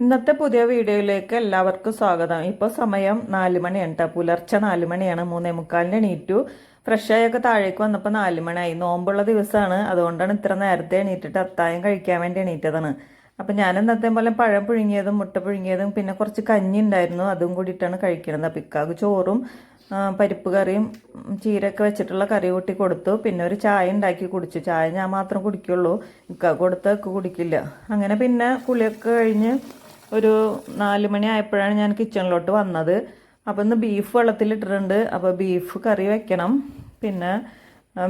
ഇന്നത്തെ പുതിയ വീഡിയോയിലേക്ക് എല്ലാവർക്കും സ്വാഗതം. ഇപ്പോൾ സമയം നാല് മണിയാണ് കേട്ടോ. പുലർച്ചെ നാല് മണിയാണ്. മൂന്നേ മുക്കാലിന് എണീറ്റു. ഫ്രഷായൊക്കെ താഴേക്ക് വന്നപ്പോൾ നാല് മണിയായി. നോമ്പുള്ള ദിവസമാണ്. അതുകൊണ്ടാണ് ഇത്ര നേരത്തെ എണീറ്റിട്ട് അത്തായം കഴിക്കാൻ വേണ്ടി എണീറ്റതാണ്. അപ്പം ഞാൻ ഇന്നത്തെ പോലെ പഴം പുഴുങ്ങിയതും മുട്ട പുഴുങ്ങിയതും പിന്നെ കുറച്ച് കഞ്ഞി ഉണ്ടായിരുന്നു. അതും കൂടിയിട്ടാണ് കഴിക്കുന്നത്. അപ്പം ഇക്കാക്ക് ചോറും പരിപ്പ് കറിയും ചീരയൊക്കെ വെച്ചിട്ടുള്ള കറി കൂട്ടി കൊടുത്തു. പിന്നെ ഒരു ചായ ഉണ്ടാക്കി കുടിച്ചു. ചായ ഞാൻ മാത്രം കുടിക്കുള്ളൂ. ഇക്ക കൊടുത്തേക്ക് കുടിക്കില്ല. അങ്ങനെ പിന്നെ കുളിയൊക്കെ കഴിഞ്ഞ് ഒരു നാല് മണി ആയപ്പോഴാണ് ഞാൻ കിച്ചണിലോട്ട് വന്നത്. അപ്പോൾ ഇന്ന് ബീഫ് വെള്ളത്തിലിട്ടിട്ടുണ്ട്. അപ്പോൾ ബീഫ് കറി വെക്കണം. പിന്നെ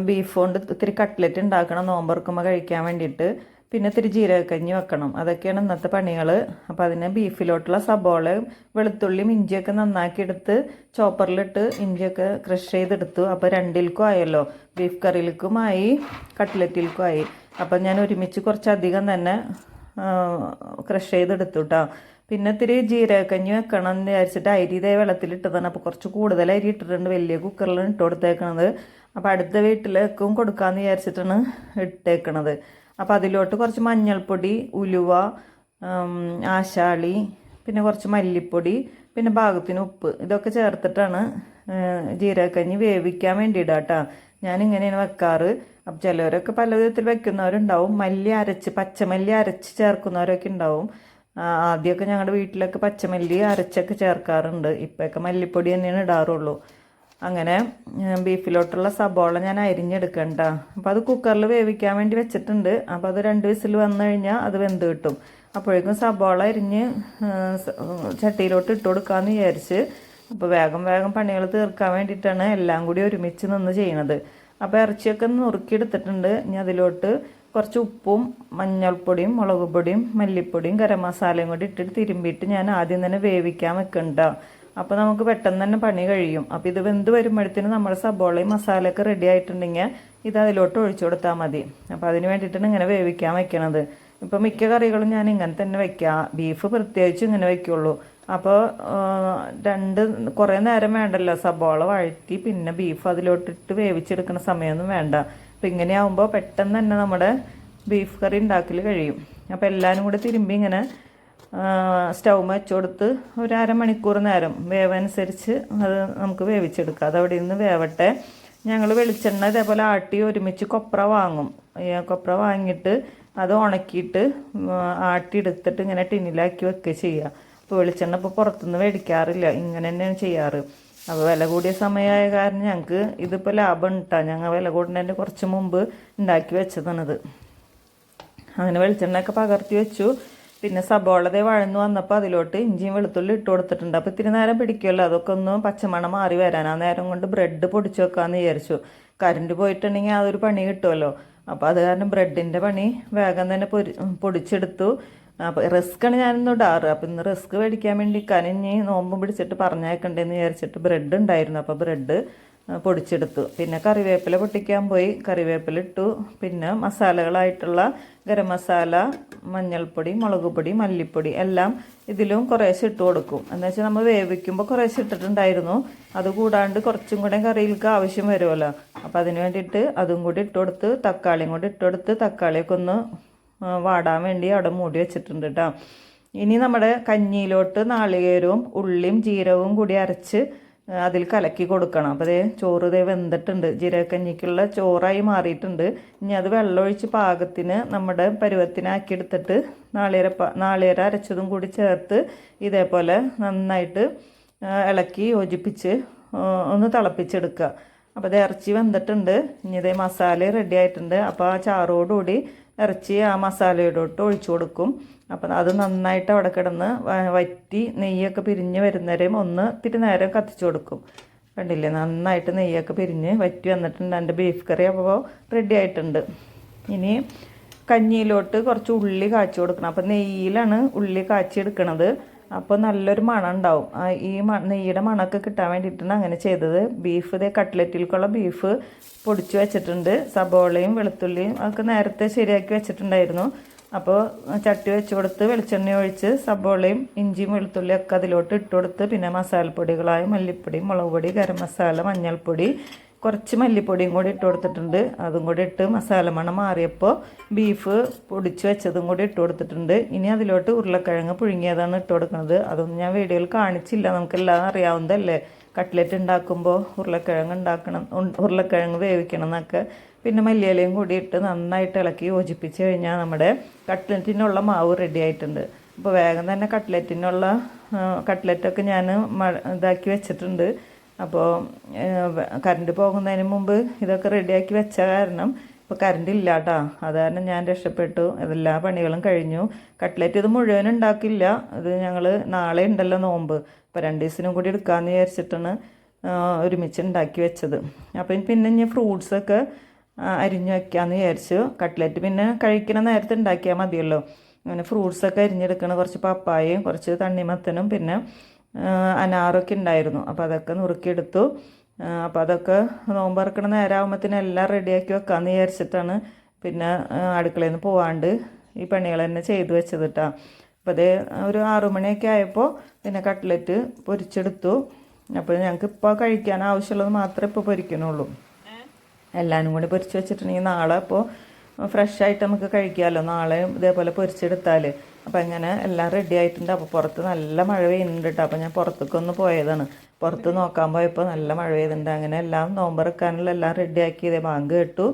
ബീഫ് കൊണ്ട് ഇത്തിരി കട്ട്ലറ്റ് ഉണ്ടാക്കണം. നോമ്പറക്കുമ്പോൾ കഴിക്കാൻ വേണ്ടിയിട്ട്. പിന്നെ ഇത്തിരി ജീരകക്കഞ്ഞി വെക്കണം. അതൊക്കെയാണ് ഇന്നത്തെ പണികൾ അപ്പോൾ അതിന് ബീഫിലോട്ടുള്ള സബോള വെളുത്തുള്ളിയും ഇഞ്ചിയൊക്കെ നന്നാക്കി എടുത്ത് ചോപ്പറിലിട്ട് ഇഞ്ചിയൊക്കെ ക്രഷ് ചെയ്തെടുത്തു. അപ്പോൾ രണ്ടിൽക്കും ആയല്ലോ. ബീഫ് കറിയിലേക്കും ആയി കട്ട്ലറ്റിൽക്കും ആയി അപ്പം ഞാൻ ഒരുമിച്ച് കുറച്ചധികം തന്നെ ക്രഷ് ചെയ്തെടുത്തു കേട്ടോ പിന്നെ ഇത്തിരി ജീരകക്കഞ്ഞി വെക്കണം എന്ന് വിചാരിച്ചിട്ട് അരി ഇതേ വെള്ളത്തിലിട്ടതാണ്. അപ്പോൾ കുറച്ച് കൂടുതൽ അരി ഇട്ടിട്ടുണ്ട്. വലിയ കുക്കറിലാണ് ഇട്ട് കൊടുത്തേക്കണത്. അപ്പോൾ അടുത്ത വീട്ടിലേക്കും കൊടുക്കാമെന്ന് വിചാരിച്ചിട്ടാണ് ഇട്ടേക്കണത്. അപ്പോൾ അതിലോട്ട് കുറച്ച് മഞ്ഞൾപ്പൊടി ഉലുവ ആശാളി പിന്നെ കുറച്ച് മല്ലിപ്പൊടി പിന്നെ ഭാഗത്തിന് ഉപ്പ് ഇതൊക്കെ ചേർത്തിട്ടാണ് ജീരകക്കഞ്ഞി വേവിക്കാൻ വേണ്ടി ഇടാം കേട്ടോ ഞാൻ ഇങ്ങനെയാണ് വെക്കാറ്. അപ്പം ചിലവരൊക്കെ പല വിധത്തിൽ വെക്കുന്നവരുണ്ടാവും. മല്ലി അരച്ച് പച്ചമല്ലി അരച്ച് ചേർക്കുന്നവരൊക്കെ ഉണ്ടാവും. ആദ്യമൊക്കെ ഞങ്ങളുടെ വീട്ടിലൊക്കെ പച്ചമല്ലി അരച്ചൊക്കെ ചേർക്കാറുണ്ട്. ഇപ്പോഴൊക്കെ മല്ലിപ്പൊടി തന്നെയാണ് ഇടാറുള്ളൂ. അങ്ങനെ ബീഫിലോട്ടുള്ള സബോള ഞാൻ അരിഞ്ഞെടുക്കണ്ട അപ്പോൾ അത് കുക്കറിൽ വേവിക്കാൻ വേണ്ടി വെച്ചിട്ടുണ്ട്. അപ്പോൾ അത് രണ്ട് വിസിൽ വന്നു കഴിഞ്ഞാൽ അത് വെന്ത് കിട്ടും. അപ്പോഴേക്കും സബോള അരിഞ്ഞ് ചട്ടിയിലോട്ട് ഇട്ട് കൊടുക്കാമെന്ന് വിചാരിച്ച്. അപ്പോൾ വേഗം വേഗം പണികൾ തീർക്കാൻ വേണ്ടിയിട്ടാണ് എല്ലാം കൂടി ഒരുമിച്ച് നിന്ന് ചെയ്യണത്. അപ്പോൾ ഇറച്ചിയൊക്കെ നുറുക്കിയെടുത്തിട്ടുണ്ട്. ഇനി അതിലോട്ട് കുറച്ച് ഉപ്പും മഞ്ഞൾപ്പൊടിയും മുളക് പൊടിയും മല്ലിപ്പൊടിയും ഗരം മസാലയും കൂടി ഇട്ടിട്ട് തിരുമ്പിയിട്ട് ഞാൻ ആദ്യം തന്നെ വേവിക്കാൻ വെക്കണ്ട. അപ്പോൾ നമുക്ക് പെട്ടെന്ന് തന്നെ പണി കഴിയും. അപ്പോൾ ഇത് വെന്ത് വരുമ്പോഴത്തേനും നമ്മുടെ സബോളയും മസാലയൊക്കെ റെഡി ആയിട്ടുണ്ടെങ്കിൽ ഇത് അതിലോട്ട് ഒഴിച്ചു കൊടുത്താൽ മതി. അപ്പോൾ അതിന് വേണ്ടിയിട്ടാണ് ഇങ്ങനെ വേവിക്കാൻ വെക്കണത്. ഇപ്പോൾ മിക്ക കറികളും ഞാൻ ഇങ്ങനെ തന്നെ വെക്കാം. ബീഫ് പ്രത്യേകിച്ച് ഇങ്ങനെ വെക്കുള്ളൂ. അപ്പോൾ രണ്ട് കുറേ നേരം വേണ്ടല്ലോ. സബോള വഴറ്റി പിന്നെ ബീഫ് അതിലോട്ടിട്ട് വേവിച്ചെടുക്കുന്ന സമയമൊന്നും വേണ്ട. അപ്പം ഇങ്ങനെയാവുമ്പോൾ പെട്ടെന്ന് തന്നെ നമ്മുടെ ബീഫ് കറി ഉണ്ടാക്കൽ കഴിയും. അപ്പോൾ എല്ലാവരും കൂടെ തിരുമ്പി ഇങ്ങനെ സ്റ്റൗ വെച്ച് കൊടുത്ത് ഒരു അരമണിക്കൂർ നേരം വേവനുസരിച്ച് അത് നമുക്ക് വേവിച്ചെടുക്കാം. അതവിടെ നിന്ന് വേവട്ടെ. ഞങ്ങൾ വെളിച്ചെണ്ണ ഇതേപോലെ ആട്ടി ഒരുമിച്ച് കൊപ്ര വാങ്ങും. കൊപ്ര വാങ്ങിയിട്ട് അത് ഉണക്കിയിട്ട് ആട്ടിയെടുത്തിട്ട് ഇങ്ങനെ ടിന്നിലാക്കി വെക്കുക ചെയ്യുക. അപ്പോൾ വെളിച്ചെണ്ണ ഇപ്പോൾ പുറത്തുനിന്ന് മേടിക്കാറില്ല. ഇങ്ങനെ തന്നെയാണ് ചെയ്യാറ്. അപ്പോൾ വില കൂടിയ സമയമായ കാരണം ഞങ്ങൾക്ക് ഇതിപ്പോൾ ലാഭം ഉണ്ടാ. ഞങ്ങൾ വില കൂടുന്നതിന്റെ കുറച്ച് മുമ്പ് ഉണ്ടാക്കി വെച്ചതാണിത്. അങ്ങനെ വെളിച്ചെണ്ണയൊക്കെ പകർത്തി വെച്ചു. പിന്നെ സബോളതെ വഴന്നു വന്നപ്പോൾ അതിലോട്ട് ഇഞ്ചിയും വെളുത്തുള്ളി ഇട്ട് കൊടുത്തിട്ടുണ്ട്. അപ്പോൾ ഇത്തിരി നേരം പിടിക്കുമല്ലോ അതൊക്കെ ഒന്ന് പച്ചമണം മാറി വരാൻ. ആ നേരം കൊണ്ട് ബ്രെഡ് പൊടിച്ചു വെക്കാമെന്ന് വിചാരിച്ചു. കറണ്ട് പോയിട്ടുണ്ടെങ്കിൽ അതൊരു പണി കിട്ടുമല്ലോ അപ്പോൾ അത് കാരണം ബ്രെഡിന്റെ പണി വേഗം തന്നെ പൊരി പൊടിച്ചെടുത്തു. അപ്പോൾ റിസ്ക്കാണ് ഞാനിന്ന് ഇടാറ്. അപ്പോൾ ഇന്ന് റിസ്ക് മേടിക്കാൻ വേണ്ടി കനിഞ്ഞ് നോമ്പ് പിടിച്ചിട്ട് പറഞ്ഞേക്കണ്ടേന്ന് വിചാരിച്ചിട്ട് ബ്രെഡ് ഉണ്ടായിരുന്നു. അപ്പോൾ ബ്രെഡ് പൊടിച്ചെടുത്തു. പിന്നെ കറിവേപ്പില പൊട്ടിക്കാൻ പോയി. കറിവേപ്പില ഇട്ടു. പിന്നെ മസാലകളായിട്ടുള്ള ഗരം മസാല മഞ്ഞൾപ്പൊടി മുളക് പൊടി മല്ലിപ്പൊടി എല്ലാം ഇതിലും കുറേശ്ശെ ഇട്ട് കൊടുക്കും. എന്ന് വെച്ചാൽ നമ്മൾ വേവിക്കുമ്പോൾ കുറേശ്ശെ ഇട്ടിട്ടുണ്ടായിരുന്നു. അത് കൂടാണ്ട് കുറച്ചും കൂടെ കറിയിലേക്ക് ആവശ്യം വരുമല്ലോ അപ്പോൾ അതിന് വേണ്ടിയിട്ട് അതും കൂടി ഇട്ട് കൊടുത്ത് തക്കാളിയും കൂടി ഇട്ട് കൊടുത്ത് തക്കാളിയൊക്കെ ഒന്ന് വാടാൻ വേണ്ടി അവിടെ മൂടി വെച്ചിട്ടുണ്ട് കേട്ടോ ഇനി നമ്മുടെ കഞ്ഞിയിലോട്ട് നാളികേരവും ഉള്ളിയും ജീരകവും കൂടി അരച്ച് അതിൽ കലക്കി കൊടുക്കണം. അപ്പോൾ ദേ ചോറ് ഇതേ വെന്തിട്ടുണ്ട്. ജീരകക്കഞ്ഞിക്കുള്ള ചോറായി മാറിയിട്ടുണ്ട്. ഇനി അത് വെള്ളമൊഴിച്ച് പാകത്തിന് നമ്മുടെ പരുവത്തിനാക്കി എടുത്തിട്ട് നാളികേര നാളികേര അരച്ചതും കൂടി ചേർത്ത് ഇതേപോലെ നന്നായിട്ട് ഇളക്കി യോജിപ്പിച്ച് ഒന്ന് തിളപ്പിച്ചെടുക്കുക. അപ്പോൾ ഇത് ഇറച്ചി വെന്തിട്ടുണ്ട്. ഇനി ഇതേ മസാല റെഡി ആയിട്ടുണ്ട്. അപ്പോൾ ആ ചാറോടുകൂടി ഇറച്ചി ആ മസാലയോടൊട്ട് ഒഴിച്ചു കൊടുക്കും. അപ്പം അത് നന്നായിട്ട് അവിടെ കിടന്ന് വറ്റി നെയ്യൊക്കെ പിരിഞ്ഞ് വരുന്നവരെയും ഒന്ന് ഇത്തിരി നേരം കത്തിച്ചു കൊടുക്കും. കണ്ടില്ലേ? നന്നായിട്ട് നെയ്യൊക്കെ പിരിഞ്ഞ് വറ്റി വന്നിട്ടുണ്ട്. എന്റെ ബീഫ് കറി അപ്പോൾ റെഡി ആയിട്ടുണ്ട്. ഇനി കഞ്ഞിയിലോട്ട് കുറച്ച് ഉള്ളി കാച്ചി കൊടുക്കണം. അപ്പം നെയ്യിലാണ് ഉള്ളി കാച്ചി എടുക്കണത്. അപ്പോൾ നല്ലൊരു മണം ഉണ്ടാവും ഈ നെയ്യുടെ മണമൊക്കെ കിട്ടാൻ വേണ്ടിയിട്ടാണ് അങ്ങനെ ചെയ്തത്. ബീഫ് ഇതേ കട്ട്ലറ്റിലേക്കുള്ള ബീഫ് പൊടിച്ച് വെച്ചിട്ടുണ്ട്. സബോളയും വെളുത്തുള്ളിയും അതൊക്കെ നേരത്തെ ശരിയാക്കി വെച്ചിട്ടുണ്ടായിരുന്നു. അപ്പോൾ ചട്ടി വെച്ച് കൊടുത്ത് വെളിച്ചെണ്ണ ഒഴിച്ച് സബോളയും ഇഞ്ചിയും വെളുത്തുള്ളിയും ഒക്കെ അതിലോട്ട് ഇട്ട് കൊടുത്ത് പിന്നെ മസാലപ്പൊടികളായ മല്ലിപ്പൊടി മുളക് പൊടി ഗരം മസാല മഞ്ഞൾപ്പൊടി കുറച്ച് മല്ലിപ്പൊടിയും കൂടി ഇട്ട് കൊടുത്തിട്ടുണ്ട്. അതും കൂടി ഇട്ട് മസാല മണം മാറിയപ്പോൾ ബീഫ് പൊടിച്ച് വെച്ചതും കൂടി ഇട്ട് കൊടുത്തിട്ടുണ്ട്. ഇനി അതിലോട്ട് ഉരുളക്കിഴങ്ങ് പുഴുങ്ങിയതാണ് ഇട്ട് കൊടുക്കുന്നത്. അതൊന്നും ഞാൻ വീഡിയോയിൽ കാണിച്ചില്ല. നമുക്കെല്ലാം അറിയാവുന്നതല്ലേ? കട്ട്ലറ്റ് ഉണ്ടാക്കുമ്പോൾ ഉരുളക്കിഴങ്ങ് ഉണ്ടാക്കണം ഉരുളക്കിഴങ്ങ് വേവിക്കണം എന്നൊക്കെ. പിന്നെ മല്ലിയിലയും കൂടി ഇട്ട് നന്നായിട്ട് ഇളക്കി യോജിപ്പിച്ച് കഴിഞ്ഞാൽ നമ്മുടെ കട്ട്ലറ്റിനുള്ള മാവ് റെഡി ആയിട്ടുണ്ട്. അപ്പോൾ വേഗം തന്നെ കട്ട്ലറ്റിനുള്ള കട്ട്ലറ്റൊക്കെ ഞാൻ ഇതാക്കി വെച്ചിട്ടുണ്ട്. അപ്പോൾ കറണ്ട് പോകുന്നതിന് മുമ്പ് ഇതൊക്കെ റെഡിയാക്കി വെച്ച കാരണം ഇപ്പോൾ കറണ്ട് ഇല്ല കേട്ടോ അത് കാരണം ഞാൻ രക്ഷപ്പെട്ടു. എല്ലാ പണികളും കഴിഞ്ഞു. കട്ട്ലറ്റ് ഇത് മുഴുവൻ ഉണ്ടാക്കില്ല. ഇത് ഞങ്ങൾ നാളെ ഉണ്ടല്ലോ നോമ്പ്. അപ്പോൾ രണ്ട് ദിവസത്തിനും കൂടി എടുക്കാമെന്ന് വിചാരിച്ചിട്ടാണ് ഒരുമിച്ച് ഉണ്ടാക്കി വെച്ചത്. അപ്പം പിന്നെ ഞാൻ ഫ്രൂട്ട്സൊക്കെ അരിഞ്ഞു വയ്ക്കാമെന്ന് വിചാരിച്ചു. കട്ട്ലറ്റ് പിന്നെ കഴിക്കണ നേരത്തെ ഉണ്ടാക്കിയാൽ മതിയല്ലോ. അങ്ങനെ ഫ്രൂട്ട്സൊക്കെ അരിഞ്ഞെടുക്കണം. കുറച്ച് പപ്പായയും കുറച്ച് തണ്ണിമത്തനും പിന്നെ അനാറൊക്കെ ഉണ്ടായിരുന്നു. അപ്പോൾ അതൊക്കെ നുറുക്കിയെടുത്തു. അപ്പം അപ്പോൾ അതൊക്കെ നോമ്പ് തുറക്കണ നേരമാകുമ്പോഴത്തേനും എല്ലാം റെഡിയാക്കി വെക്കാമെന്ന് വിചാരിച്ചിട്ടാണ് പിന്നെ അടുക്കളയിൽ നിന്ന് പോവാണ്ട് ഈ പണികൾ തന്നെ ചെയ്തു വെച്ചത് കേട്ടോ അപ്പോൾ അതേ ഒരു ആറുമണിയൊക്കെ ആയപ്പോൾ പിന്നെ കട്ട്ലറ്റ് പൊരിച്ചെടുത്തു. അപ്പോൾ ഞങ്ങൾക്ക് ഇപ്പോൾ കഴിക്കാൻ ആവശ്യമുള്ളത് മാത്രമേ ഇപ്പോൾ പൊരിക്കണുള്ളൂ. എല്ലാവരും കൂടി പൊരിച്ച് വെച്ചിട്ടുണ്ടെങ്കിൽ നാളെ അപ്പോൾ ഫ്രഷ് ആയിട്ട് നമുക്ക് കഴിക്കാമല്ലോ നാളെ ഇതേപോലെ പൊരിച്ചെടുത്താൽ അപ്പോൾ ഇങ്ങനെ എല്ലാം റെഡി ആയിട്ടുണ്ട്. അപ്പോൾ പുറത്ത് നല്ല മഴ പെയ്യുന്നുണ്ട് കേട്ടോ അപ്പോൾ ഞാൻ പുറത്തേക്കൊന്ന് പോയതാണ്. പുറത്ത് നോക്കാൻ പോയപ്പോൾ നല്ല മഴ പെയ്യുന്നുണ്ട് അങ്ങനെ എല്ലാം നോമ്പറക്കാനുള്ള എല്ലാം റെഡി ആക്കിയത് ബാങ്ക് കേട്ടു.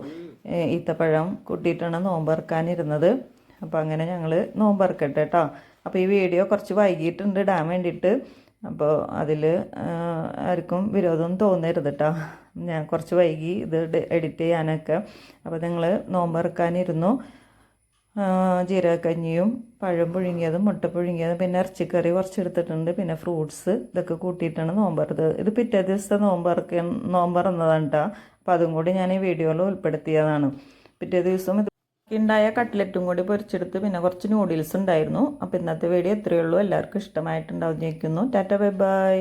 ഈത്തപ്പഴം കൂട്ടിയിട്ടാണ് നോമ്പറക്കാനിരുന്നത് അപ്പോൾ അങ്ങനെ ഞങ്ങൾ നോമ്പറക്കട്ടെ കേട്ടോ അപ്പോൾ ഈ വീഡിയോ കുറച്ച് വൈകിട്ടുണ്ട് ഇടാൻ വേണ്ടിയിട്ട് അപ്പോൾ അതിൽ ആർക്കും വിരോധം തോന്നരുത് കേട്ടോ ഞാൻ കുറച്ച് വൈകി ഇത് എഡിറ്റ് ചെയ്യാനൊക്കെ. അപ്പോൾ നിങ്ങൾ നോമ്പറക്കാനിരുന്നു. ജീരകക്കഞ്ഞിയും പഴം പുഴുങ്ങിയതും മുട്ട പുഴുങ്ങിയതും പിന്നെ ഇറച്ചിക്കറി കുറച്ച് എടുത്തിട്ടുണ്ട് പിന്നെ ഫ്രൂട്ട്സ് ഇതൊക്കെ കൂട്ടിയിട്ടാണ് നോമ്പറത്. ഇത് പിറ്റേ ദിവസത്തെ നോമ്പറക്ക നോമ്പറന്നതാണ് കേട്ടോ അപ്പോൾ അതും കൂടി ഞാൻ ഈ വീഡിയോയിൽ ഉൾപ്പെടുത്തിയതാണ്. പിറ്റേ ദിവസം ഉണ്ടായ കട്ട്ലറ്റും കൂടി പൊരിച്ചെടുത്ത് പിന്നെ കുറച്ച് നൂഡിൽസ് ഉണ്ടായിരുന്നു. അപ്പോൾ ഇന്നത്തെ വീഡിയോ ഇത്രയേ ഉള്ളൂ. എല്ലാവർക്കും ഇഷ്ടമായിട്ടുണ്ടാവും. ജയിക്കുന്നു. Tata bye bye.